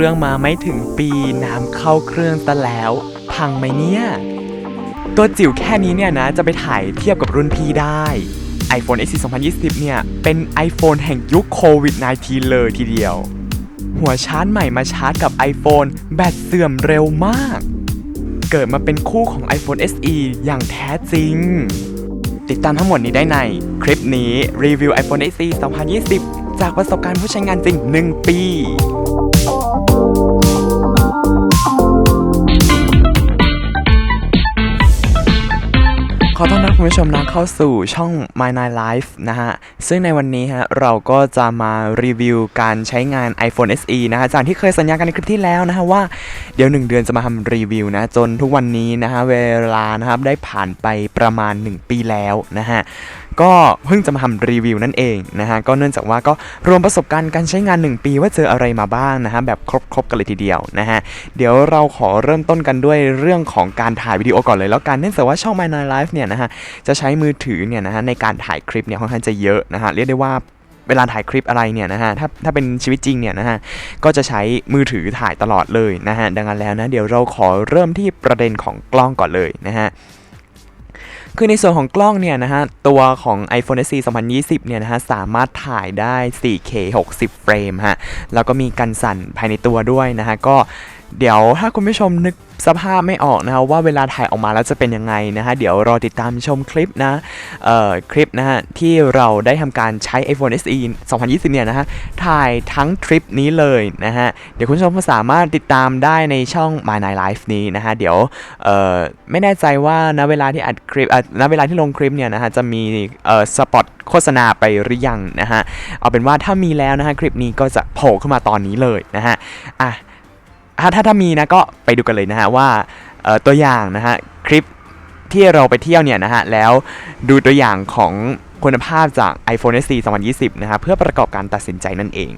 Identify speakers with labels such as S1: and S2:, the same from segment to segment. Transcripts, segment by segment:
S1: รื่องมาไม่ถึงปีน้ำเข้าเครื่องซะแล้ว พังไหมเนี่ย ตัวจิ๋วแค่นี้เนี่ยนะ จะไปถ่ายเทียบกับรุ่นพี่ได้ iPhone SE 2020 เนี่ย เป็น iPhone แห่งยุคโควิด -19 เลยทีเดียว หัวชาร์จใหม่มาชาร์จกับ iPhone แบตเสื่อมเร็วมาก เกิดมาเป็นคู่ของ iPhone SE อย่างแท้จริง ติดตามทั้งหมดนี้ได้ใน คลิปนี้รีวิว iPhone SE 2020 จากประสบการณ์ผู้ใช้งานจริง 1 ปี ขอต้อนรับคุณผู้ชมนะเข้าสู่ช่อง My Nine Life นะฮะ ซึ่งในวันนี้ฮะเราก็จะมารีวิวการใช้งาน iPhone SE นะฮะ จากที่เคยสัญญากันในคลิปที่แล้วนะฮะว่าเดี๋ยว 1 เดือนจะมาทำรีวิวนะ จนทุกวันนี้นะฮะเวลานะครับได้ผ่านไปประมาณ 1 ปีแล้วนะฮะก็เพิ่งจะมาทำรีวิวนั่นเองนะฮะก็เนื่องจากว่าก็รวมประสบการณ์การใช้งาน 1 ปีว่าเจออะไรมาบ้างนะฮะแบบครบๆกันเลยทีเดียวนะฮะเดี๋ยวเราขอเริ่มต้นกันด้วยเรื่องของการถ่ายวิดีโอก่อนเลยแล้วกันเนื่องจากว่าช่อง My Nine Life เนี่ยนะฮะจะใช้มือถือเนี่ยนะฮะในการถ่ายคลิปเนี่ยค่อนข้างจะเยอะนะฮะเรียกได้ว่าเวลาถ่ายคลิปอะไรเนี่ยนะฮะ ถ้าถ้าเป็นชีวิตจริงเนี่ยนะฮะ ก็จะใช้มือถือถ่ายตลอดเลยนะฮะ ดังนั้นแล้วนะ เดี๋ยวเราขอเริ่มที่ประเด็นของกล้องก่อนเลยนะฮะ คือในส่วนของกล้องเนี่ยนะฮะ ตัวของ iPhone SE 2020 เนี่ยนะฮะ สามารถถ่ายได้ 4K 60 เฟรมฮะ แล้วก็มีกันสั่นภายในตัวด้วยนะฮะ ก็ เดี๋ยวถ้าคุณผู้ชมนึกสภาพไม่ออกนะว่าเวลาถ่ายออกมาแล้วจะเป็นยังไงนะฮะเดี๋ยวรอติดตามชมคลิปนะเอ่อคลิปนะฮะที่เราได้ทำการใช้ iPhone SE 2020 เนี่ยนะฮะถ่ายทั้งทริปนี้เลยนะฮะเดี๋ยวคุณผู้ชมสามารถติดตามได้ในช่อง My Night Life นี้นะฮะเดี๋ยวเอ่อไม่แน่ใจว่าณเวลาที่อัดคลิปอะณเวลาที่ลงคลิปเนี่ยนะฮะจะมีเอ่อสปอตโฆษณาไปหรือยังนะฮะเอาเป็นว่าถ้ามีแล้วนะฮะคลิปนี้ก็จะโผล่ขึ้นมาตอนนี้เลยนะฮะอะ ถ้าถ้าถ้ามีนะก็ไปดูกันเลยนะฮะว่าตัวอย่างนะฮะคลิปที่เราไปเที่ยวเนี่ยนะฮะแล้วดูตัวอย่างของคุณภาพจาก iPhone SE 2020 นะฮะเพื่อประกอบการตัดสินใจนั่นเอง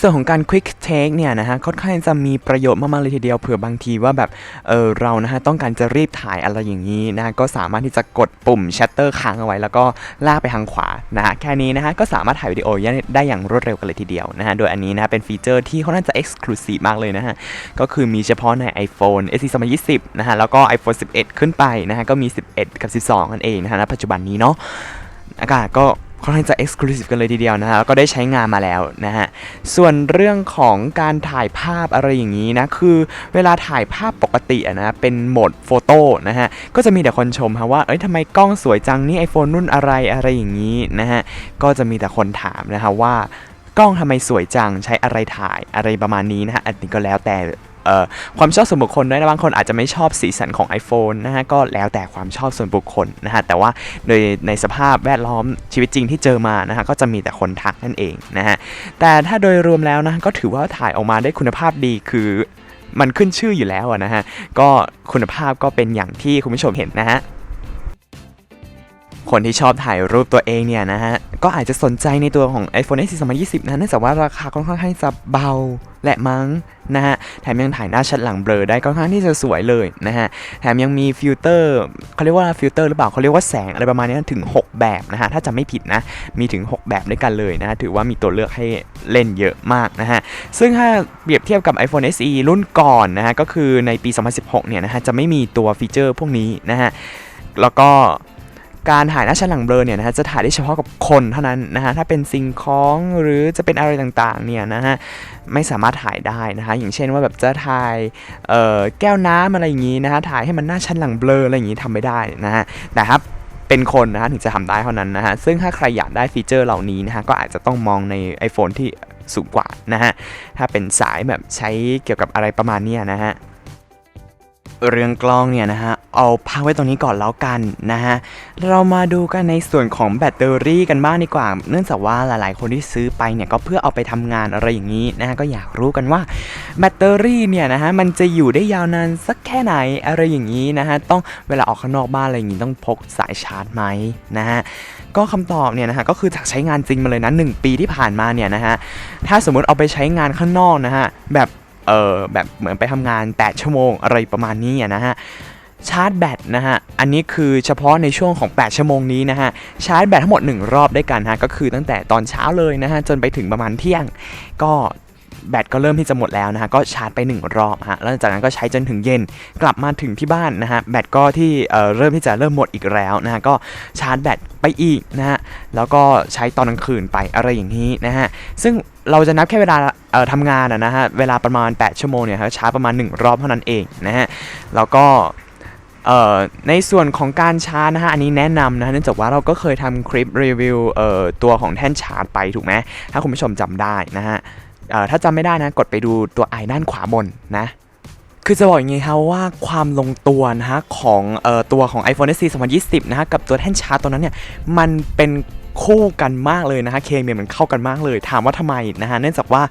S1: ส่วนของการ Quick Take เนี่ยนะฮะค่อนข้างจะมีประโยชน์มากๆเลยทีเดียวเผื่อบางทีว่าแบบเออเรานะฮะต้องการจะรีบถ่ายอะไรอย่างนี้นะะก็สามารถที่จะกดปุ่ม Shutter ค้างเอาไว้แล้วก็ลากไปทางขวานะฮะแค่นี้นะฮะก็สามารถถ่ายวิดีโอได้อย่างรวดเร็วกันเลยทีเดียวนะฮะโดยอันนี้นะะเป็นฟีเจอร์ที่ค่อนข้างจะ Exclusive มากเลยนะฮะก็คือมีเฉพาะใน iPhone SE 2020นะฮะแล้วก็ iPhone 11 ขึ้นไปนะฮะก็มี 11 กับ 12นั่นเองนะฮะณปัจจุบันนี้เนาะอากาศก็ ค่อนข้างจะ exclusive กันเลยทีเดียวนะฮะแล้วก็ได้ใช้งานมาแล้วนะฮะส่วนเรื่องของการถ่ายภาพอะไรอย่างนี้นะคือเวลาถ่ายภาพปกติอะนะเป็นโหมดโฟโต้นะฮะก็จะมีแต่คนชมฮะว่าเอ้ยทำไมกล้องสวยจังนี่ iPhone รุ่นอะไรอะไรอย่างนี้นะฮะก็จะมีแต่คนถามนะฮะว่ากล้องทำไมสวยจังใช้อะไรถ่ายอะไรประมาณนี้นะฮะอันนี้ก็แล้วแต่ ความชอบส่วนบุคคลด้วยนะบางคนอาจจะไม่ชอบสีสันของ iPhone นะฮะก็แล้วแต่ความชอบส่วนบุคคลนะฮะแต่ว่าโดยในสภาพแวดล้อมชีวิตจริงที่เจอมานะฮะก็จะมีแต่คนทักนั่นเองนะฮะแต่ถ้าโดยรวมแล้วนะก็ถือว่าถ่ายออกมาได้คุณภาพดีคือมันขึ้นชื่ออยู่แล้วนะฮะก็คุณภาพก็เป็นอย่างที่คุณผู้ชมเห็นนะฮะ คนที่ชอบถ่ายรูปตัวเองเนี่ยนะฮะ ก็อาจจะสนใจในตัวของ iPhone SE 2020นะเนื่องจากว่าราคาค่อนข้างที่จะเบาและมั้งนะฮะ แถมยังถ่ายหน้าชัดหลังเบลอได้ค่อนข้างที่จะสวยเลยนะฮะ แถมยังมีฟิลเตอร์เขาเรียกว่าฟิลเตอร์หรือเปล่าเขาเรียกว่าแสงอะไรประมาณนี้ถึง 6 แบบนะฮะ ถ้าจำไม่ผิดนะ มีถึง 6 แบบด้วยกันเลยนะะถือว่ามีตัวเลือกให้เล่นเยอะมากนะฮะ ซึ่งถ้าเปรียบเทียบกับ iPhone SE รุ่นก่อนนะฮะ ก็คือในปี 2016 เนี่ยนะฮะ จะไม่มีตัวฟีเจอร์พวกนี้นะฮะ แล้วก็ การถ่ายหน้าชั้นหลังเบลอเนี่ยนะฮะจะถ่ายได้เฉพาะกับคนเท่านั้นนะฮะถ้าเป็นสิ่งของหรือจะเป็นอะไรต่างๆเนี่ยนะฮะไม่สามารถถ่ายได้นะฮะอย่างเช่นว่าแบบจะถ่ายเอ่อแก้วน้ำอะไรอย่างนี้นะฮะถ่ายให้มันหน้าชั้นหลังเบลออะไรอย่างนี้ทำไม่ได้นะฮะแต่ถ้าเป็นคนนะฮะถึงจะทำได้เท่านั้นนะฮะซึ่งถ้าใครอยากได้ฟีเจอร์เหล่านี้นะฮะก็อาจจะต้องมองใน iPhone ที่สูงกว่านะฮะถ้าเป็นสายแบบใช้เกี่ยวกับอะไรประมาณเนี้ยนะฮะเรื่องกล้องเนี่ยนะฮะ เอาพักไว้ตรงนี้ก่อนแล้วกันนะฮะ เรามาดูกันในส่วนของแบตเตอรี่กันบ้างดีกว่า เนื่องจากว่าหลายๆ คนที่ซื้อไปเนี่ยก็เพื่อเอาไปทำงานอะไรอย่างนี้นะฮะก็อยากรู้กันว่าแบตเตอรี่เนี่ยนะฮะมันจะอยู่ได้ยาวนานสักแค่ไหนอะไรอย่างนี้นะฮะต้องเวลาออกข้างนอกบ้านอะไรอย่างนี้ต้องพกสายชาร์จไหมนะฮะก็คำตอบเนี่ยนะฮะก็คือจากใช้งานจริงมาเลยนะ1ปีที่ผ่านมาเนี่ยนะฮะถ้าสมมุติเอาไปใช้งานข้างนอกนะฮะแบบเออแบบเหมือนไปทำงาน 8 ชั่วโมงอะไรประมาณนี้นะฮะ ชาร์จแบตนะฮะ อันนี้คือเฉพาะในช่วงของ 8 ชั่วโมงนี้นะฮะ ชาร์จแบตทั้งหมด 1 รอบด้วยกันฮะ ก็คือตั้งแต่ตอนเช้าเลยนะฮะ จนไปถึงประมาณเที่ยง ก็แบตก็เริ่มที่จะหมดแล้วนะฮะ ก็ชาร์จไป 1 รอบฮะ แล้วจากนั้นก็ใช้จนถึงเย็น กลับมาถึงที่บ้านนะฮะ แบตก็ที่เเริ่มที่จะเริ่มหมดอีกแล้วนะฮะ ก็ชาร์จแบตไปอีกนะฮะ แล้วก็ใช้ตอนกลางคืนไปอะไรอย่างนี้นะฮะ ซึ่งเราจะนับแค่เวลาเอ่อทำงานอะนะฮะ เวลาประมาณ 8 ชั่วโมงเนี่ยครับชาร์จประมาณ 1 รอบเท่านั้นเองนะฮะ แล้วก็ ในส่วนของการชาร์จนะฮะอันนี้แนะนำนะฮะเนื่องจากว่าเราก็เคยทำคลิปรีวิวตัวของแท่นชาร์จไปถูกไหมถ้าคุณผู้ชมจำได้นะฮะถ้าจำไม่ได้นะกดไปดูตัวไอด้านขวาบนนะคือจะบอกอย่างงี้ครับว่าความลงตัวนะฮะของออตัวของ iPhone SE 2020 นะฮะกับตัวแท่นชาร์จตัวนั้นเนี่ยมันเป็น คู่กันมากเลยนะฮะเคมีมันเข้ากันมากเลย ถามว่าทำไมนะฮะเนื่องจากว่า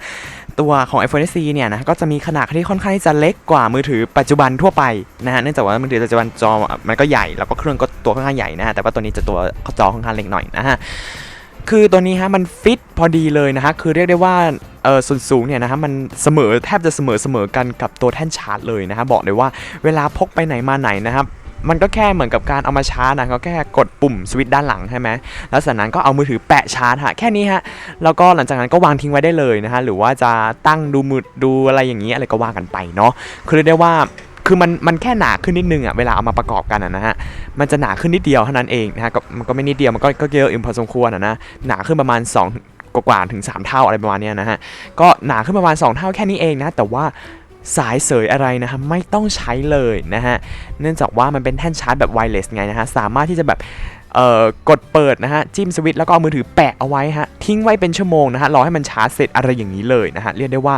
S1: ตัวของ iPhone SE เนี่ยนะก็จะมีขนาดที่ค่อนข้างที่จะเล็กกว่ามือถือปัจจุบันทั่วไปนะฮะเนื่องจากว่ามือถือปัจจุบันจอมันก็ใหญ่แล้วก็เครื่องก็ตัวค่อนข้างใหญ่นะฮะแต่ว่าตัวนี้จะตัวจอค่อนข้างเล็กหน่อยนะฮะคือตัวนี้ฮะมันฟิตพอดีเลยนะฮะคือเรียกได้ว่าเออส่วนสูงเนี่ยนะฮะมันเสมอแทบจะเสมอเสมอกันกับตัวแท่นชาร์จเลยนะฮะบอกเลยว่าเวลาพกไปไหนมาไหนนะครับ มันก็แค่เหมือนกับการเอามาชาร์จนะก็แค่กดปุ่มสวิตช์ด้านหลังใช่ไหมแล้วจากนั้นก็เอามือถือแปะชาร์จฮะแค่นี้ฮะแล้วก็หลังจากนั้นก็วางทิ้งไว้ได้เลยนะฮะหรือว่าจะตั้งดูมือดูอะไรอย่างนี้อะไรก็ว่ากันไปเนาะคือเรียกได้ว่าคือมันมันแค่หนาขึ้นนิดนึงอะเวลาเอามาประกอบกันอะนะฮะมันจะหนาขึ้นนิดเดียวเท่านั้นเองนะฮะก็มันก็ไม่นิดเดียวมันก็ก็เยอะอยู่พอสมควรอะนะหนาขึ้นประมาณ 2 กว่าถึง 3 เท่าอะไรประมาณเนี้ยนะฮะก็หนาขึ้นประมาณ 2 เท่าแค่นี้เองนะแต่ว่า สายเสยอะไรนะฮะไม่ต้องใช้เลยนะฮะเนื่องจากว่ามันเป็นแท่นชาร์จแบบไวเลสไงนะฮะสามารถที่จะแบบกดเปิดนะฮะจิ้มสวิตช์แล้วก็เอามือถือแปะเอาไว้ฮะทิ้งไว้เป็นชั่วโมงนะฮะรอให้มันชาร์จเสร็จอะไรอย่างนี้เลยนะฮะเรียกได้ว่า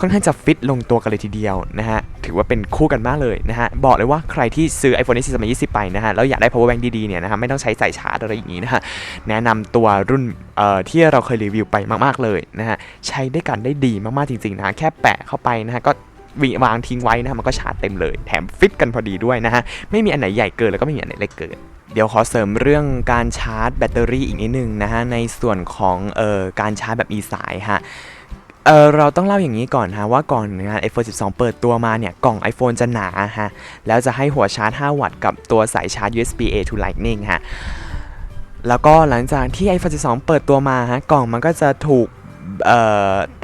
S1: ค่อนข้างจะฟิตลงตัวกันเลยทีเดียวนะฮะถือว่าเป็นคู่กันมากเลยนะฮะบอกเลยว่าใครที่ซื้อ iPhone SE 2020 ไปนะฮะแล้วอยากได้ power bank ดีๆเนี่ยนะฮะไม่ต้องใช้สายชาร์จอะไรอย่างนี้นะฮะแนะนำตัวรุ่นเอ่อที่เราเคยรีวิวไปมากๆเลยนะฮะใช้ได้กันได้ดีมากๆจริงๆนะะแค่แปะเข้าไปนะฮะก็ วางทิ้งไว้นะฮะมันก็ชาร์จเต็มเลย แถมฟิตกันพอดีด้วยนะฮะ ไม่มีอันไหนใหญ่เกินแล้วก็ไม่มีอันไหนเล็กเกินเดี๋ยวขอเสริมเรื่องการชาร์จแบตเตอรี่อีกนิดนึงนะฮะ ในส่วนของเอ่อการชาร์จแบบมีสายฮะเออเราต้องเล่าอย่างนี้ก่อนฮะว่าก่อนงาน iPhone 12 เปิดตัวมาเนี่ย กล่อง iPhone จะหนาฮะ แล้วจะให้หัวชาร์จ 5 วัตต์กับตัวสายชาร์จ USB A to Lightning ฮะ แล้วก็หลังจากที่ iPhone 12 เปิดตัวมาฮะ กล่องมันก็จะถูก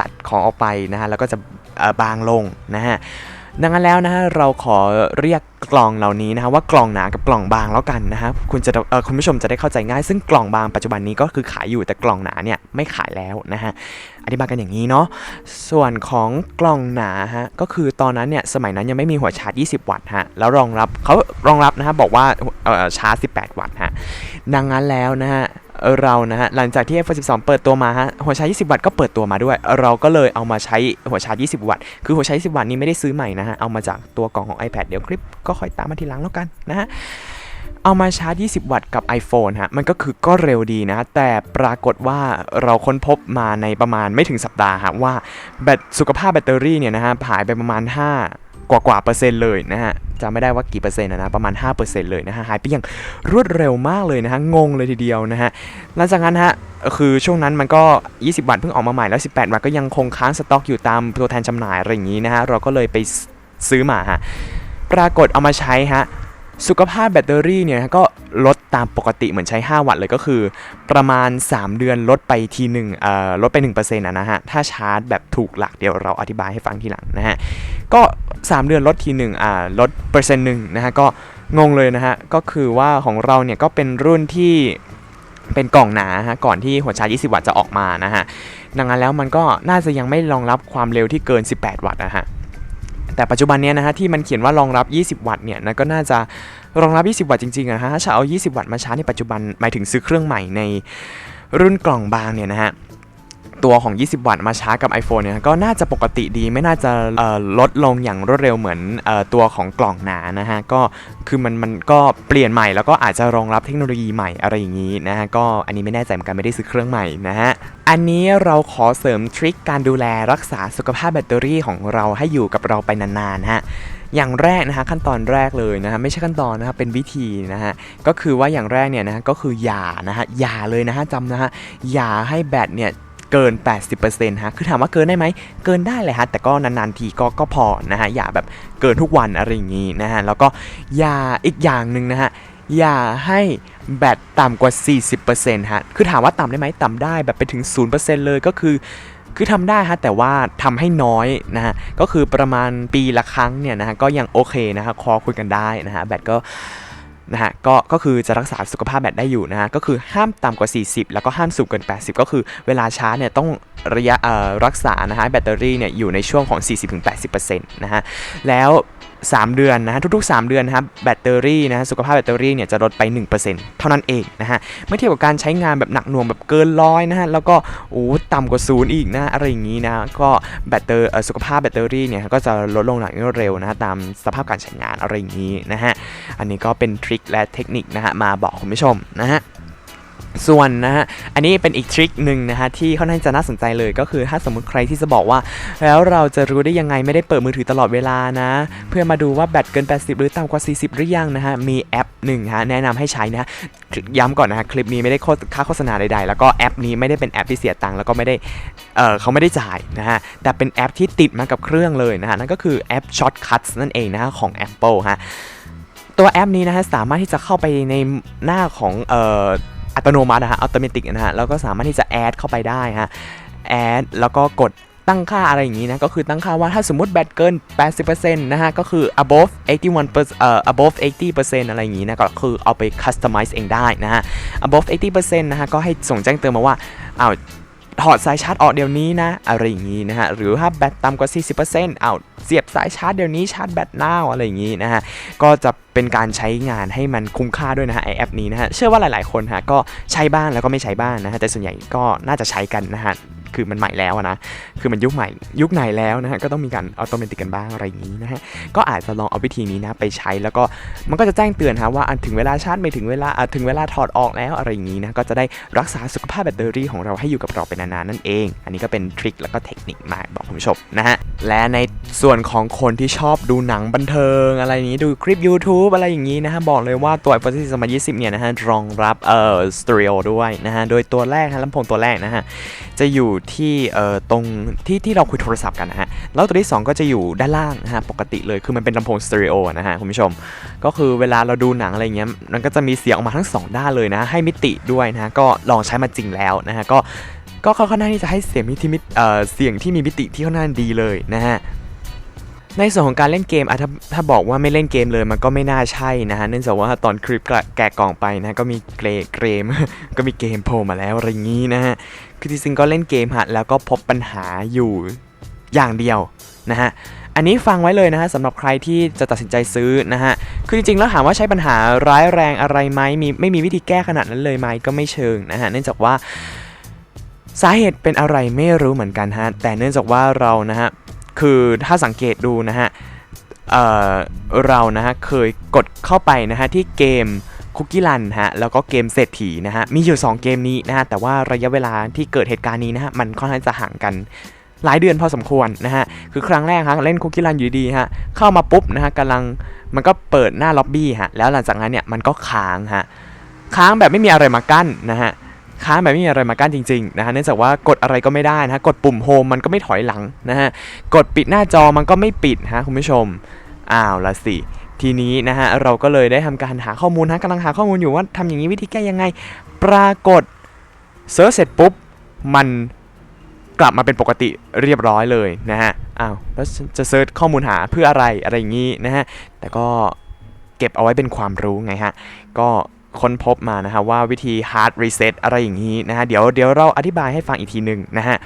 S1: ตัดของออกไปนะฮะ แล้วก็จะ บางลงนะฮะดังนั้นแล้วนะฮะเราขอเรียกกล่องเหล่านี้นะฮะว่ากล่องหนากับกล่องบางแล้วกันนะฮะคุณจะคุณผู้ชมจะได้เข้าใจง่าย ซึ่งกล่องบางปัจจุบันนี้ก็คือขายอยู่แต่กล่องหนาเนี่ยไม่ขายแล้วนะฮะอธิบายกันอย่างนี้เนาะส่วนของกล่องหนาฮะก็คือตอนนั้นเนี่ยสมัยนั้นยังไม่มีหัวชาร์จ 20 วัตต์ฮะแล้วรองรับเขารองรับนะฮะบอกว่าชาร์จ 18 วัตต์ฮะดังนั้นแล้วนะฮะ เรานะฮะหลังจากที่ iPhone 12 เปิดตัวมาฮะหัวชาร์จ 20 วัตต์ก็เปิดตัวมาด้วย เราก็เลยเอามาใช้หัวชาร์จ 20 วัตต์ คือหัวชาร์จ 20 วัตต์นี้ไม่ได้ซื้อใหม่นะฮะ เอามาจากตัวกล่องของ iPad เดี๋ยวคลิปก็ค่อยตามมาทีหลังแล้วกันนะฮะเอามาชาร์จ 20 วัตต์กับ iPhone ฮะ มันก็คือก็เร็วดีนะ แต่ปรากฏว่าเราค้นพบมาในประมาณไม่ถึงสัปดาห์ฮะว่าแบตสุขภาพแบตเตอรี่เนี่ยนะฮะหายไปประมาณ 5 กว่ากว่าเปอร์เซ็นต์เลยนะฮะจะไม่ได้ว่ากี่เปอร์เซ็นต์นะนะ ประมาณ 5%เลยนะฮะ หายไปอย่างรวดเร็วมากเลยนะฮะ งงเลยทีเดียวนะฮะ หลังจากนั้นฮะ คือช่วงนั้นมันก็ 20 บาทเพิ่งออกมาใหม่แล้ว 18 บาทก็ยังคงค้างสต็อกอยู่ตามตัวแทนจำหน่ายอะไรอย่างนี้นะฮะ เราก็เลยไปซื้อมาฮะ ปรากฏเอามาใช้ฮะ สุขภาพแบตเตอรี่เนี่ยก็ลดตามปกติเหมือนใช้ 5 วัตต์เลยก็คือ ประมาณ 3 เดือนลดไปทีหนึ่งเอ่อลดไป 1%นะนะฮะ ถ้าชาร์จแบบถูกหลักเดี๋ยวเราอธิบายให้ฟังทีหลังนะฮะ ก็ 3 เดือนลดทีหนึ่งอ่าลดเปอร์เซ็นต์หนึ่งนะฮะ ก็งงเลยนะฮะ ก็คือว่าของเราเนี่ยก็เป็นรุ่นที่เป็นกล่องหนาฮะก่อนที่หัวชาร์จ 20 วัตต์จะออกมานะฮะ ดังนั้นแล้วมันก็น่าจะยังไม่รองรับความเร็วที่เกิน 18 วัตต์นะฮะ แต่ปัจจุบันเนี้ยนะฮะที่มันเขียนว่ารองรับ 20 วัตต์เนี่ยนะก็น่าจะรองรับ 20 วัตต์จริงๆนะฮะถ้าจะเอา 20 วัตต์มาชาร์จในปัจจุบันหมายถึงซื้อเครื่องใหม่ในรุ่นกล่องบางเนี่ยนะฮะ ตัวของ 20 วัตต์มาชาร์จกับ iPhone เนี่ยก็น่าจะปกติดีไม่น่าจะลดลงอย่างรวดเร็วเหมือนอตัวของกล่องหนานะฮะก็คือมันมันก็เปลี่ยนใหม่แล้วก็อาจจะรองรับเทคโนโลยีใหม่อะไรอย่างนี้นะฮะก็อันนี้ไม่แน่ใจเหมือนกันไม่ได้ซื้อเครื่องใหม่นะฮะอันนี้เราขอเสริมทริคการดูแลรักษาสุขภาพแบตเตอรี่ของเราให้อยู่กับเราไปนานๆนะฮะอย่างแรกนะฮะขั้นตอนแรกเลยนะฮะไม่ใช่ขั้นตอนนะครับเป็นวิธีนะฮะก็คือว่าอย่างแรกเนี่ยนะฮะก็คืออย่านะฮะอย่าเลยนะฮะจำนะฮะอย่าให้แบตเนี่ย เกิน 80%ฮะ คือถามว่าเกินได้ไหม เกินได้เลยฮะ แต่ก็นานๆทีก็ก็พอนะฮะ อย่าแบบเกินทุกวันอะไรอย่างนี้นะฮะ แล้วก็อย่าอีกอย่างหนึ่งนะฮะ อย่าให้แบตต่ำกว่า 40%ฮะ คือถามว่าต่ำได้ไหม ต่ำได้แบบไปถึง 0%เลยก็คือคือทำได้ฮะแต่ว่าทำให้น้อยนะฮะก็คือประมาณปีละครั้งเนี่ยนะฮะก็ยังโอเคนะฮะคอคุยกันได้นะฮะแบตก็ นะฮะก็ก็คือจะรักษาสุขภาพแบตได้อยู่นะฮะก็คือห้ามต่ำกว่า 40 แล้วก็ห้ามสูงเกิน 80 ก็คือเวลาชาร์จเนี่ยต้องระยะรักษานะฮะแบตเตอรี่เนี่ยอยู่ในช่วงของ 40-80%นะฮะแล้ว 3 เดือนนะฮะทุกๆ 3 เดือนนะครับแบตเตอรี่นะฮะสุขภาพแบตเตอรี่เนี่ยจะลดไป 1%เท่านั้นเองนะฮะเมื่อเทียบกับการใช้งานแบบหนักหน่วงแบบเกินร้อยนะฮะแล้วก็โอ้ต่ำกว่าศูนย์อีกนะอะไรอย่างนี้นะก็แบตเตอร์เออสุขภาพแบตเตอรี่เนี่ยก็จะลดลงอย่างรวดเร็วนะฮะตามสภาพการใช้งานอะไรอย่างนี้นะฮะอันนี้ก็เป็นทริคและเทคนิคนะฮะมาบอกคุณผู้ชมนะฮะ ส่วนนะฮะ อันนี้เป็นอีกทริคหนึ่งนะฮะที่ค่อนข้างจะน่าสนใจเลยก็คือถ้าสมมติใครที่จะบอกว่า แล้วเราจะรู้ได้ยังไงไม่ได้เปิดมือถือตลอดเวลานะ เพื่อมาดูว่าแบตเกิน 80 หรือต่ำกว่า 40 หรือยังนะฮะ มีแอปหนึ่งฮะแนะนำให้ใช้นะฮะย้ำก่อนนะฮะคลิปนี้ไม่ได้โฆษค่าโฆษณาใดๆ แล้วก็แอปนี้ไม่ได้เป็นแอปที่เสียตังค์แล้วก็ไม่ได้เออเขาไม่ได้จ่ายนะฮะ แต่เป็นแอปที่ติดมากับเครื่องเลยนะฮะนั่นก็คือแอป Shortcuts นั่นเองนะฮะของ Apple ฮะตัวแอปนี้นะฮะสามารถที่จะเข้าไปในหน้าของเอ่อ อัตโนมัตินะฮะอัตโนมัตินะฮะแล้วก็สามารถที่จะแอดเข้าไปได้ฮะแอดแล้วก็กดตั้งค่าอะไรอย่างนี้นะ ก็คือตั้งค่าว่าถ้าสมมติแบตเกิน 80%นะฮะ ก็คือ above 81เอ่อ above 80%อะไรอย่างนี้นะ ก็คือเอาไป customize เองได้นะฮะ above 80%นะฮะ ก็ให้ส่งแจ้งเตือนมาว่าอ้าว ถอดสายชาร์จออกเดี๋ยวนี้นะอะไรอย่างนี้นะฮะหรือถ้าแบตต่ำกว่า 40%เอาเสียบสายชาร์จเดี๋ยวนี้ชาร์จแบตน้าวอะไรอย่างนี้นะฮะก็จะเป็นการใช้งานให้มันคุ้มค่าด้วยนะฮะไอแอปนี้นะฮะเชื่อว่าหลาย ๆคนฮะก็ใช้บ้างแล้วก็ไม่ใช้บ้างนะฮะแต่ส่วนใหญ่ก็น่าจะใช้กันนะฮะ คือมันใหม่แล้วนะ คือมันยุคใหม่ยุคไหนแล้วนะฮะ ก็ต้องมีการอัตโนมัติกันบ้างอะไรอย่างนี้นะฮะ ก็อาจจะลองเอาวิธีนี้นะไปใช้แล้วก็มันก็จะแจ้งเตือนฮะว่าถึงเวลาชาร์จไม่ถึงเวลาถึงเวลาถอดออกแล้วอะไรอย่างนี้นะ ก็จะได้รักษาสุขภาพแบตเตอรี่ของเราให้อยู่กับเราไปนานๆนั่นเอง อันนี้ก็เป็นทริคแล้วก็เทคนิคมาบอกคุณผู้ชมนะฮะ และในส่วนของคนที่ชอบดูหนังบันเทิง อะไรนี้ดูคลิป YouTube อะไรอย่างนี้นะฮะบอกเลยว่าตัว iPhone 2020 เนี่ยนะฮะรองรับเอ่อสตริโอด้วยนะฮะโดยตัวแรกฮะลำโพงตัวแรกนะฮะจะอยู่ที่เอ่อตรงที่ที่เราคุยโทรศัพท์กันนะฮะ แล้วตัวที่ 2 ก็จะอยู่ด้านล่างนะฮะปกติเลยคือมันเป็นลำโพงสเตอริโอนะฮะคุณผู้ชม ก็คือเวลาเราดูหนังอะไรเงี้ยมันก็จะมีเสียงออกมาทั้งสองด้านเลยนะ ให้มิติด้วยนะฮะก็ลองใช้มาจริงแล้วนะฮะก็ก็ค่อนข้างที่จะให้เสียงมีที่มิเอ่อเสียงที่มีมิติที่ค่อนข้างดีเลยนะฮะในส่วนของการเล่นเกมอะถ้าถ้าบอกว่าไม่เล่นเกมเลยมันก็ไม่น่าใช่นะฮะเนื่องจากว่าตอนคลิปแกะกล่องไปนะก็มีเกรเกมก็มีเกมโผล่มาแล้วอะไรอย่างนี้นะฮะ คือจริงๆก็เล่นเกมฮะแล้วก็พบปัญหาอยู่อย่างเดียวนะฮะอันนี้ฟังไว้เลยนะฮะสำหรับใครที่จะตัดสินใจซื้อนะฮะคือจริงๆแล้วถามว่าใช้ปัญหาร้ายแรงอะไรไหมมีไม่มีวิธีแก้ขนาดนั้นเลยไหมก็ไม่เชิงนะฮะเนื่องจากว่าสาเหตุเป็นอะไรไม่รู้เหมือนกันฮะแต่เนื่องจากว่าเรานะฮะคือถ้าสังเกตดูนะฮะเเรานะฮะเคยกดเข้าไปนะฮะที่เกม คุกกี้รันฮะแล้วก็เกมเศรษฐีนะฮะมีอยู่ 2 เกมนี้นะฮะแต่ว่าระยะเวลาที่เกิดเหตุการณ์นี้นะฮะมันค่อนข้างจะห่างกันหลายเดือนพอสมควรนะฮะ คือครั้งแรกฮะเล่นคุกกี้รันอยู่ดีฮะ เข้ามาปุ๊บนะฮะกำลังมันก็เปิดหน้าล็อบบี้ฮะ แล้วหลังจากนั้นเนี่ยมันก็ค้างฮะ ค้างแบบไม่มีอะไรมากั้นนะฮะ ค้างแบบไม่มีอะไรมากั้นจริงๆนะฮะ เนื่องจากว่ากดอะไรก็ไม่ได้นะฮะ กดปุ่มโฮมมันก็ไม่ถอยหลังนะฮะ กดปิดหน้าจอมันก็ไม่ปิดฮะคุณผู้ชม อ้าวละสิ ทีนี้นะฮะเราก็เลยได้ทำการหาข้อมูลฮะกำลังหาข้อมูลอยู่ว่าทำอย่างนี้วิธีแก้ยังไง ปรากฏเซิร์ชเสร็จปุ๊บมันกลับมาเป็นปกติเรียบร้อยเลยนะฮะอ้าวแล้วจะเซิร์ชข้อมูลหาเพื่ออะไรอะไรอย่างนี้นะฮะแต่ก็เก็บเอาไว้เป็นความรู้ไงฮะก็ค้นพบมานะฮะว่าวิธี hard reset อะไรอย่างนี้นะฮะเดี๋ยวเดี๋ยวเราอธิบายให้ฟังอีกทีหนึ่งนะฮะ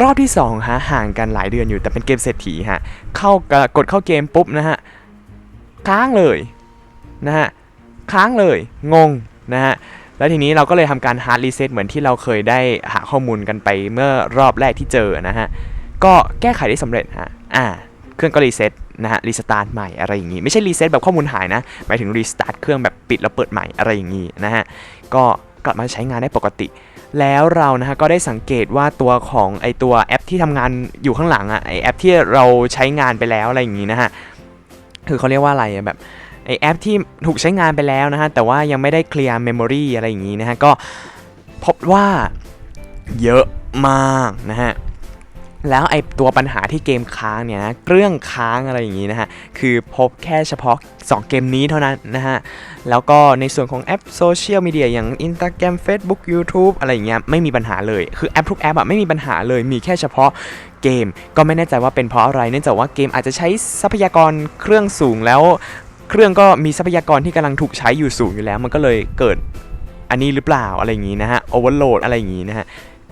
S1: รอบที่2ฮะห่างกันหลายเดือนอยู่แต่เป็นเกมเศรษฐีฮะเข้ากดเข้าเกมปุ๊บนะฮะ ค้างเลยนะฮะค้างเลยงงนะฮะแล้วทีนี้เราก็เลยทำการ hard reset เหมือนที่เราเคยได้หาข้อมูลกันไปเมื่อรอบแรกที่เจอนะฮะก็แก้ไขได้สำเร็จฮะอ่าเครื่องก็รีเซ็ตนะฮะรีสตาร์ทใหม่อะไรอย่างงี้ไม่ใช่รีเซ็ตแบบข้อมูลหายนะหมายถึงรีสตาร์ทเครื่องแบบปิดแล้วเปิดใหม่อะไรอย่างงี้นะฮะก็กลับมาใช้งานได้ปกติ แล้วเรานะฮะก็ได้สังเกตว่าตัวของไอตัวแอปที่ทำงานอยู่ข้างหลังอะไอแอปที่เราใช้งานไปแล้วอะไรอย่างงี้นะฮะ คือเขาเรียกว่าอะไรอะแบบไอแอปที่ถูกใช้งานไปแล้วนะฮะ แต่ว่ายังไม่ได้เคลียร์เมมโมรีอะไรอย่างงี้นะฮะ ก็พบว่าเยอะมากนะฮะ แล้วไอตัวปัญหาที่เกมค้างเนี่ยนะเครื่องค้างอะไรอย่างงี้นะฮะ คือพบแค่เฉพาะ 2 เกมนี้เท่านั้นนะฮะ แล้วก็ในส่วนของแอปโซเชียลมีเดียอย่าง Instagram Facebook YouTube อะไรอย่างเงี้ยไม่มีปัญหาเลย คือแอปทุกแอปอะไม่มีปัญหาเลยมีแค่เฉพาะ เกม ก็ไม่แน่ใจว่าเป็นเพราะอะไร เนื่องจากว่าเกมอาจจะใช้ทรัพยากรเครื่องสูงแล้ว เครื่องก็มีทรัพยากรที่กำลังถูกใช้อยู่สูงอยู่แล้ว มันก็เลยเกิดอันนี้หรือเปล่าอะไรอย่างงี้นะฮะโอเวอร์โหลดอะไรอย่างงี้นะฮะ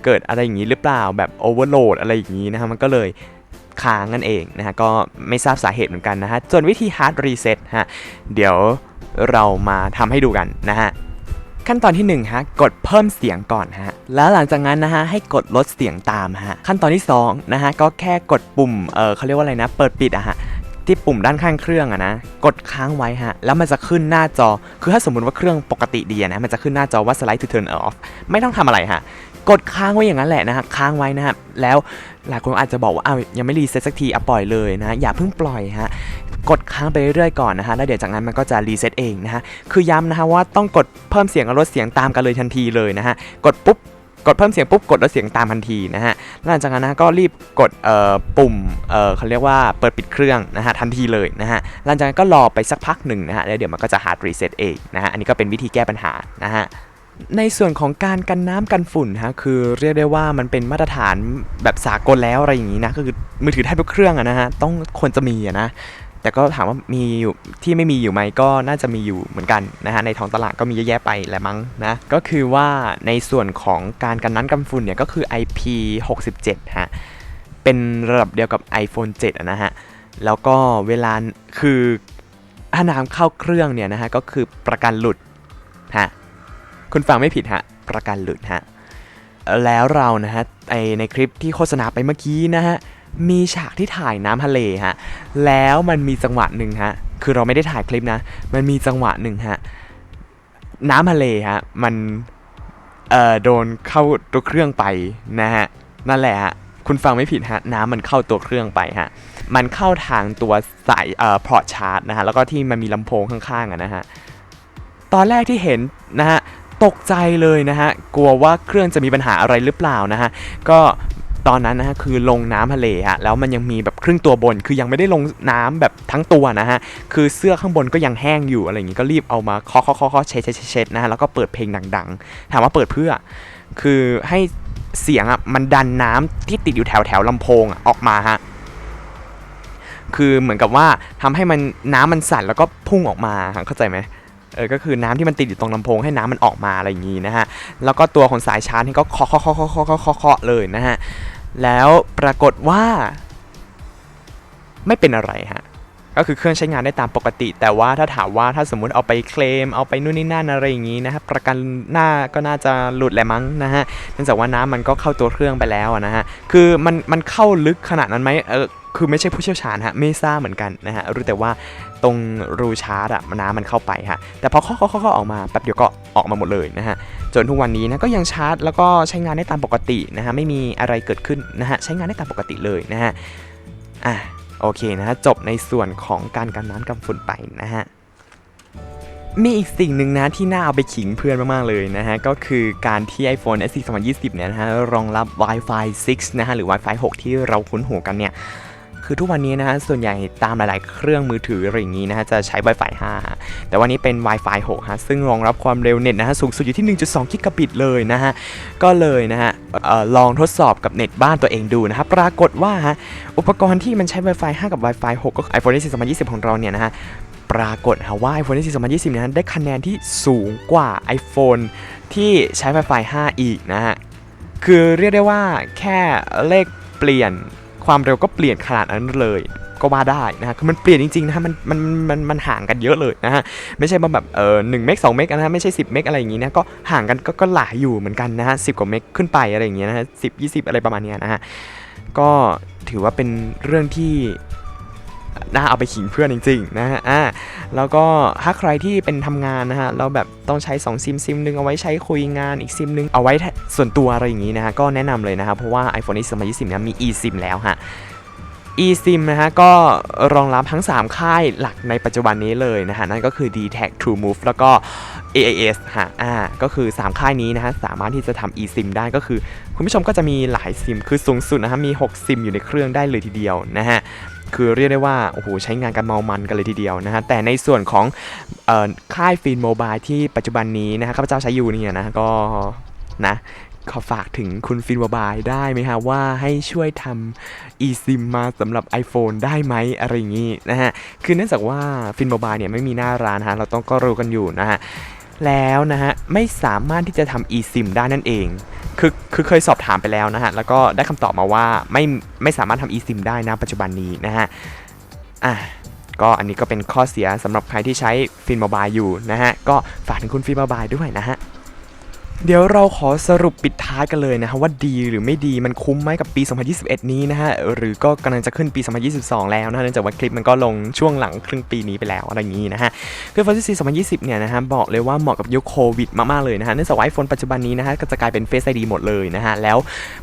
S1: เกิดอะไรอย่างนี้หรือเปล่าแบบโอเวอร์โหลดอะไรอย่างนี้นะฮะมันก็เลยค้างนั่นเองนะฮะก็ไม่ทราบสาเหตุเหมือนกันนะฮะส่วนวิธี hard reset ฮะเดี๋ยวเรามาทำให้ดูกันนะฮะ ขั้นตอนที่ 1 ฮะ กดเพิ่มเสียงก่อนฮะ แล้วหลังจากนั้นนะฮะ ให้กดลดเสียงตามฮะ ขั้นตอนที่2นะฮะ ก็แค่กดปุ่ม เออเขาเรียกว่าอะไรนะ เปิดปิดอะฮะที่ปุ่มด้านข้างเครื่องอะนะ กดค้างไว้ฮะ แล้วมันจะขึ้นหน้าจอ คือถ้าสมมุติว่าเครื่องปกติดีนะ มันจะขึ้นหน้าจอว่า slide to turn off ไม่ต้องทำอะไรฮะ กดค้างไว้อย่างนั้นแหละนะฮะ ค้างไว้นะครับแล้วหลายคนอาจจะบอกว่าอ้าวยังไม่รีเซ็ตสักทีอะปล่อยเลยนะ อย่าเพิ่งปล่อยฮะ กดค้างไปเรื่อยๆก่อนนะฮะแล้วเดี๋ยวจากนั้นมันก็จะรีเซ็ตเองนะฮะคือย้ำนะฮะว่าต้องกดเพิ่มเสียงกับลดเสียงตามกันเลยทันทีเลยนะฮะกดปุ๊บกดเพิ่มเสียงปุ๊บกดลดเสียงตามทันทีนะฮะแล้วหลังจากนั้นนะก็รีบกดปุ่มเเขาเรียกว่าเปิดปิดเครื่องนะฮะทันทีเลยนะฮะหลังจากนั้นก็รอไปสักพักหนึ่งนะฮะแล้วเดี๋ยวมันก็จะ hard reset เองนะฮะอันนี้ก็เป็นวิธีแก้ปัญหานะฮะในส่วนของการกันน้ำกันฝุ่นฮะคือเรียกได้ว่ามันเป็นมาตรฐานแบบสากลแล้วอะไรอย่างนี้นะก็คือมือถือแทบทุกเครื่องอะนะฮะต้องควรจะมีอะนะ แต่ก็ถามว่ามีอยู่ที่ไม่มีอยู่ไหมก็น่าจะมีอยู่เหมือนกันนะฮะในท้องตลาดก็มีเยอะแยะไปแหละมั้งนะก็คือว่าในส่วนของการกันน้ำกันฝุ่นเนี่ยก็คือ IP67 ฮะเป็นระดับเดียวกับ iPhone 7นะฮะแล้วก็เวลาคือถ้าน้ำเข้าเครื่องเนี่ยนะฮะก็คือประกันหลุดฮะคุณฟังไม่ผิดฮะประกันหลุดฮะแล้วเรานะฮะไอในคลิปที่โฆษณาไปเมื่อกี้นะฮะ มีฉากที่ถ่ายน้ำทะเลฮะ แล้วมันมีจังหวะหนึ่งฮะ คือเราไม่ได้ถ่ายคลิปนะ มันมีจังหวะหนึ่งฮะ น้ำทะเลฮะ มัน เอ่อ โดนเข้าตัวเครื่องไปนะฮะ นั่นแหละฮะ คุณฟังไม่ผิดฮะ น้ำมันเข้าตัวเครื่องไปฮะ มันเข้าทางตัวสาย เอ่อ พอร์ตชาร์จนะฮะ แล้วก็ที่มันมีลำโพงข้างๆอะนะฮะ ตอนแรกที่เห็นนะฮะตกใจเลยนะฮะ กลัวว่าเครื่องจะมีปัญหาอะไรหรือเปล่านะฮะ ก็ ตอนนั้นนะฮะคือลงน้ำทะเลฮะแล้วมันยังมีแบบครึ่งตัวบน คือยังไม่ได้ลงน้ำแบบทั้งตัวนะฮะคือเสื้อข้างบนก็ยังแห้งอยู่อะไรอย่างงี้ก็รีบเอามาเคาะเคาะเคาะเช็ดเช็ดเช็ดนะฮะแล้วก็เปิดเพลงดังๆ ถามว่าเปิดเพื่อ คือให้เสียงอะมันดันน้ำที่ติดอยู่แถวแถวลำโพงออกมาฮะคือเหมือนกับว่าทำให้มันน้ำมันสั่นแล้วก็พุ่งออกมาเข้าใจไหมเออก็คือน้ำที่มันติดอยู่ตรงลำโพงให้น้ำมันออกมาอะไรอย่างนี้นะฮะ แล้วก็ตัวของสายชาร์จก็เคาะเคาะเคาะเคาะเคาะเคาะเลยนะฮะ แล้วปรากฏว่า ไม่เป็นอะไรฮะก็คือเครื่องใช้งานได้ตามปกติ แต่ว่าถ้าถามว่าถ้าสมมุติเอาไปเคลมเอาไปนู่นนี่นั่นอะไรอย่างนี้นะครับประกันหน้าก็น่าจะหลุดแหละมั้งนะฮะเนื่องจากว่าน้ำมันก็เข้าตัวเครื่องไปแล้วนะฮะคือมันมันเข้าลึกขนาดนั้นไหมเออ คือไม่ใช่ผู้เชี่ยวชาญฮะไม่ทราบเหมือนกันนะฮะรู้แต่ว่าตรงรูชาร์จอะน้ำมันเข้าไปฮะแต่พอเคาเคาะเคาะเคาะออกมาแป๊บเดียวก็ออกมาหมดเลยนะฮะจนทุกวันนี้นะก็ยังชาร์จแล้วก็ใช้งานได้ตามปกตินะฮะไม่มีอะไรเกิดขึ้นนะฮะใช้งานได้ตามปกติเลยนะฮะอะโอเคนะฮะจบในส่วนของการกันน้ำกันฝุ่นไปนะฮะมีอีกสิ่งหนึ่งนะที่น่าเอาไปขิงเพื่อนมาก ๆ เลยนะฮะ ก็คือการที่ iPhone SE 2020 เนี่ยนะฮะ รองรับ Wi-Fi 6 นะฮะ หรือ Wi-Fi 6 ที่เราคุ้นหูกันเนี่ย คือทุกวันนี้นะฮะส่วนใหญ่ตามหลาย ๆ เครื่องมือถืออะไรอย่างนี้นะฮะจะใช้ Wi-Fi 5 แต่วันนี้เป็น Wi-Fi 6ฮะซึ่งรองรับความเร็วเน็ตนะฮะสูงสุดอยู่ที่ 1.2 กิกะบิตเลยนะฮะก็เลยนะฮะออลองทดสอบกับเน็ตบ้านตัวเองดูนะครับปรากฏว่าฮะอุปกรณ์ที่มันใช้ Wi-Fi 5 กับ Wi-Fi 6 ก็คือ iPhone 2020 ของเราเนี่ยนะฮะปรากฏฮะว่า iPhone SE 2020นั้นได้คะแนนที่สูงกว่า iPhone ที่ใช้ Wi-Fi 5 อีกนะฮะคือเรียกได้ว่าแค่เลขเปลี่ยน ความเร็วก็เปลี่ยนขนาดนั้นเลยก็ว่าได้นะฮะคือมันเปลี่ยนจริงๆนะฮะมันมันมันมันห่างกันเยอะเลยนะฮะไม่ใช่แบบเออหนึ่งเมกสองเมกนะฮะไม่ใช่ 10 เมกอะไรอย่างงี้นะก็ห่างกันก็ก็หลายอยู่เหมือนกันนะฮะสิกว่าเมกขึ้นไปอะไรอย่างเงี้ยนะฮะสิบยี่สิบอะไรประมาณเนี้ยนะฮะก็ถือว่าเป็นเรื่องที่ น่าเอาไปขิงเพื่อนจริงๆนะฮะอ่าแล้วก็ถ้าใครที่เป็นทำงานนะฮะแล้วแบบต้องใช้ 2 ซิมซิมหนึ่งเอาไว้ใช้คุยงานอีกซิมหนึ่งเอาไว้ส่วนตัวอะไรอย่างนี้นะฮะก็แนะนำเลยนะครับเพราะว่า iPhone 20 20นะมี eSIM แล้วฮะ eSIM นะฮะก็รองรับทั้ง 3 ค่ายหลักในปัจจุบันนี้เลยนะฮะ นั่นก็คือ d t a c TrueMove แล้วก็ AIS ฮะอ่าก็คือ 3 ค่ายนี้นะฮะ สามารถที่จะทำ eSIM ได้ก็คือ คุณผู้ชมก็จะมีหลายซิมคือสูงสุดนะฮะ มี 6 ซิมอยู่ในเครื่องได้เลยทีเดียวนะฮะ คือเรียกได้ว่าโอ้โหใช้งานกันเมามันกันเลยทีเดียวนะฮะแต่ในส่วนของออค่ายฟินโมบายที่ปัจจุบันนี้นะฮะข้าพเจ้าใช้อยู่เนี่ยนะก็นะขอฝากถึงคุณฟินโมบายได้ไหมฮะ ว่าให้ช่วยทำ eSIM มาสำหรับ iPhone ได้ไหมอะไรอย่างงี้นะฮะ คือเนื่องจากว่าฟินโมบายเนี่ยไม่มีหน้าร้านฮะ เราต้องก็รู้กันอยู่นะฮะ แล้วนะฮะไม่สามารถที่จะทำ eSIM ได้นั่นเอง คือคือเคยสอบถามไปแล้วนะฮะแล้วก็ได้คำตอบมาว่าไม่ไม่สามารถทำ eSIM ได้นะปัจจุบันนี้นะฮะอะก็อันนี้ก็เป็นข้อเสียสำหรับใครที่ใช้ฟินมบายอยู่นะฮะก็ฝากถึงคุณฟินมบายด้วยนะฮะ เดี๋ยวเราขอสรุปปิดท้ายกันเลยนะฮะว่าดีหรือไม่ดีมันคุ้มไหมกับปี 2021 นี้นะฮะหรือก็กำลังจะขึ้นปี 2022 แล้วนะเนื่องจากว่าคลิปมันก็ลงช่วงหลังครึ่งปีนี้ไปแล้วอะไรอย่างนี้นะฮะคือ iPhone 14 2020 เนี่ยนะฮะบอกเลยว่าเหมาะกับยุคโควิดมากๆเลยนะฮะเนื่องจากว่า iPhone ปัจจุบันนี้นะฮะก็จะกลายเป็น Face ID หมดเลยนะฮะแล้ว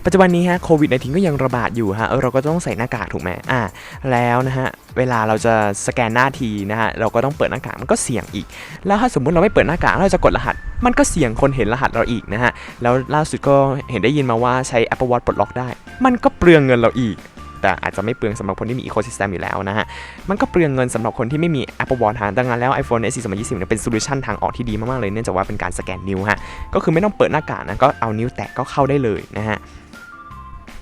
S1: ปัจจุบันนี้ฮะโควิดในทิ้งก็ยังระบาดอยู่ฮะเออเราก็ต้องใส่หน้ากากถูกไหมอ่าแล้วนะฮะ เวลาเราจะสแกนหน้าทีนะฮะเราก็ต้องเปิดหน้ากากมันก็เสี่ยงอีก แล้วถ้าสมมุติเราไม่เปิดหน้ากากเราจะกดรหัส มันก็เสี่ยงคนเห็นรหัสเราอีกนะฮะแล้วล่าสุดก็เห็นได้ยินมาว่าใช้ Apple Watch ปลดล็อกได้ มันก็เปลืองเงินเราอีก แต่อาจจะไม่เปลืองสำหรับคนที่มี ecosystem อยู่แล้วนะฮะมันก็เปลืองเงินสำหรับคนที่ไม่มี Apple Watch ดังนั้นแล้ว iPhone SE 2020เนี่ยเป็นโซลูชันทางออกที่ดีมากๆเลยเนื่องจากว่าเป็นการสแกนนิ้วฮะก็คือไม่ต้องเปิดหน้ากากนะก็เอานิ้วแตะก็เข้าได้เลยนะฮะ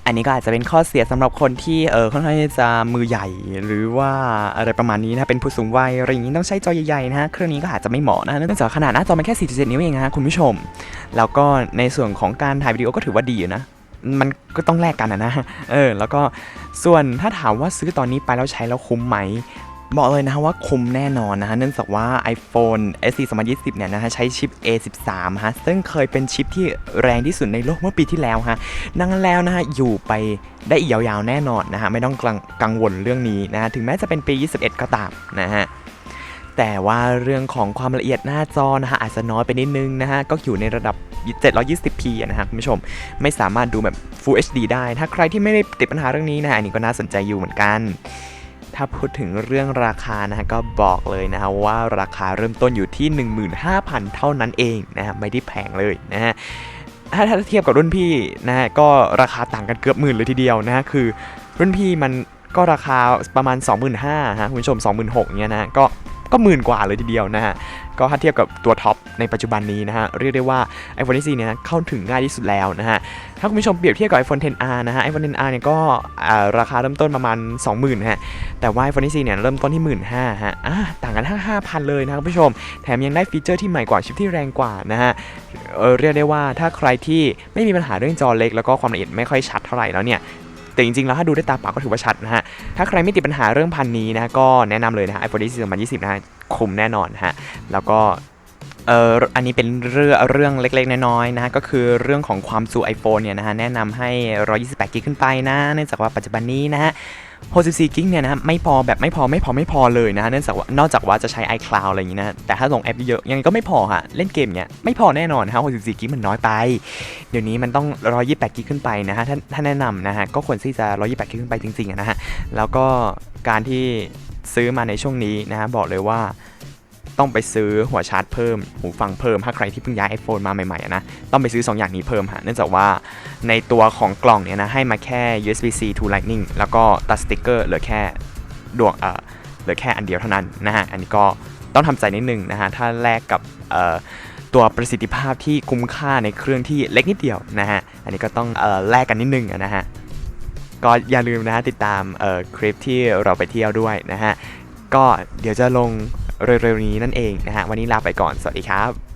S1: อันนี้ก็อาจจะเป็นข้อเสียสำหรับคนที่เออค่อนข้างจะมือใหญ่ หรือว่าอะไรประมาณนี้นะเป็นผู้สูงวัยอะไรอย่างนี้ต้องใช้จอใหญ่ๆนะฮะเครื่องนี้ก็อาจจะไม่เหมาะนะเนื่องจากขนาดหน้าจอมันแค่4.7นิ้วเองนะฮะคุณผู้ชม แล้วก็ในส่วนของการถ่ายวิดีโอก็ถือว่าดีอยู่นะมันก็ต้องแลกกันนะนะ เออ แล้วก็ส่วนถ้าถามว่าซื้อตอนนี้ไปแล้วใช้แล้วคุ้มไหม บอกเลยนะว่าคุ้มแน่นอนนะฮะเนื่องจากว่า iPhone SE 2020 เนี่ยนะฮะใช้ชิป A13 ฮะซึ่งเคยเป็นชิปที่แรงที่สุดในโลกเมื่อปีที่แล้วฮะดังนั้นแล้วนะฮะอยู่ไปได้อีกยาวๆแน่นอนนะฮะไม่ต้องกังกังวลเรื่องนี้นะฮะถึงแม้จะเป็นปี 21 ก็ตามนะฮะแต่ว่าเรื่องของความละเอียดหน้าจอนะฮะอาจจะน้อยไปนิดนึงนะฮะก็อยู่ในระดับ 720p นะฮะคุณผู้ชม ไม่สามารถดูแบบ Full HD ได้ ถ้าใครที่ไม่ได้ติดปัญหาเรื่องนี้นะฮะอันนี้ก็น่าสนใจอยู่เหมือนกัน ถ้าพูดถึงเรื่องราคานะฮะก็บอกเลยนะฮะว่าราคาเริ่มต้นอยู่ที่ 15,000 เท่านั้นเองนะฮะไม่ได้แพงเลยนะฮะถ้าเทียบกับรุ่นพี่นะฮะก็ราคาต่างกันเกือบหมื่นเลยทีเดียวนะฮะคือรุ่นพี่มันก็ราคาประมาณ 25,000ฮะคุณผู้ชม 26,000เนี่ยนะก็ ก็หมื่นกว่าเลยทีเดียวนะฮะ ก็ถ้าเทียบกับตัวท็อปในปัจจุบันนี้นะฮะ เรียกได้ว่า iPhone SE เนี่ยเข้าถึงง่ายที่สุดแล้วนะฮะ ถ้าคุณผู้ชมเปรียบเทียบกับ iPhone 10R นะฮะ iPhone 10R เนี่ยก็ราคาเริ่มต้นประมาณ 20,000นะฮะ แต่ว่า iPhone SE เนี่ยเริ่มต้นที่ 15,000ฮะอ่าต่างกันทั้ง5,000 เลยนะครับคุณผู้ชม แถมยังได้ฟีเจอร์ที่ใหม่กว่าชิปที่แรงกว่านะฮะเออเรียกได้ว่าถ้าใครที่ไม่มีปัญหาเรื่องจอเล็ก แล้วก็ความละเอียดไม่ค่อยชัดเท่าไหร่แล้วเนี่ย แต่จริงๆแล้วถ้าดูด้วยตาเปล่าก็ถือว่าชัดนะฮะ ถ้าใครไม่ติดปัญหาเรื่องพันนี้นะก็แนะนำเลยนะฮะ iPhone SE 2020 นะฮะคุ้มแน่นอนฮะ แล้วก็เอออันนี้เป็นเรื่องเรื่องเล็กๆ น้อยๆนะฮะก็คือเรื่องของความจุ iPhone เนี่ยนะฮะแนะนำให้ 128 g b ขึ้นไปนะเนื่องจากว่าปัจจุบันนี้นะฮะ 64 กิกเนี่ยนะฮะไม่พอแบบไม่พอไม่พอไม่พอเลยนะฮะเนื่องจากว่านอกจากว่าจะใช้ iCloud อะไรอย่างนี้นะแต่ถ้าลงแอปเยอะยังไงก็ไม่พอฮะเล่นเกมเนี่ยไม่พอแน่นอนฮะ64 กิกมันน้อยไป เดี๋ยวนี้มันต้อง 128 กิกขึ้นไปนะฮะถ้าถ้าแนะนำนะฮะก็ควรที่จะ 128 กิกขึ้นไปจริงๆนะฮะแล้วก็การที่ซื้อมาในช่วงนี้นะฮะบอกเลยว่า ต้องไปซื้อหัวชาร์จเพิ่ม หูฟังเพิ่ม ถ้าใครที่เพิ่งย้าย iPhone มาใหม่ๆนะ ต้องไปซื้อ 2 อย่างนี้เพิ่มฮะ เนื่องจากว่าในตัวของกล่องเนี่ยนะ ให้มาแค่ USB-C to Lightning แล้วก็ตัดสติกเกอร์เหลือแค่ดวงเอ่อเหลือแค่อันเดียวเท่านั้นนะฮะ อันนี้ก็ต้องทำใจนิดนึงนะฮะ ถ้าแลกกับเอ่อตัวประสิทธิภาพที่คุ้มค่าในเครื่องที่เล็กนิดเดียวนะฮะ อันนี้ก็ต้องเอ่อแลกกันนิดนึงนะฮะ ก็อย่าลืมนะฮะติดตามเอ่อคลิปที่เราไปเที่ยวด้วยนะฮะ ก็เดี๋ยวจะลง เร็วๆนี้นั่นเองนะฮะวันนี้ลาไปก่อนสวัสดีครับ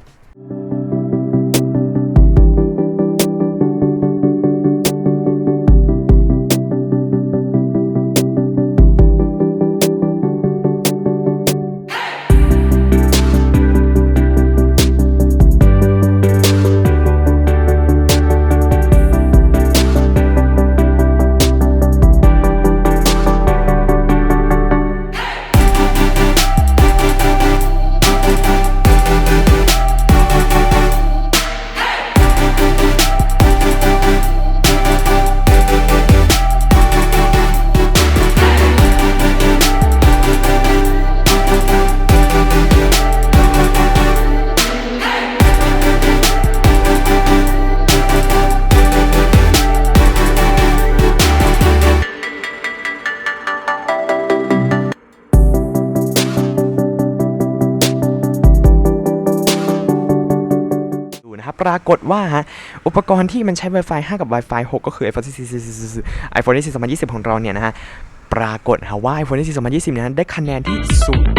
S1: รับปรากฏว่าฮะอุปกรณ์ที่มันใช้ Wi-Fi 5 กับ Wi-Fi 6 ก็คือ iPhone 4 iPhone 4 2020 ของเราเนี่ยนะฮะ ปรากฏฮะว่า iPhone 4 2020เนี่ยนได้คะแนนที่สูง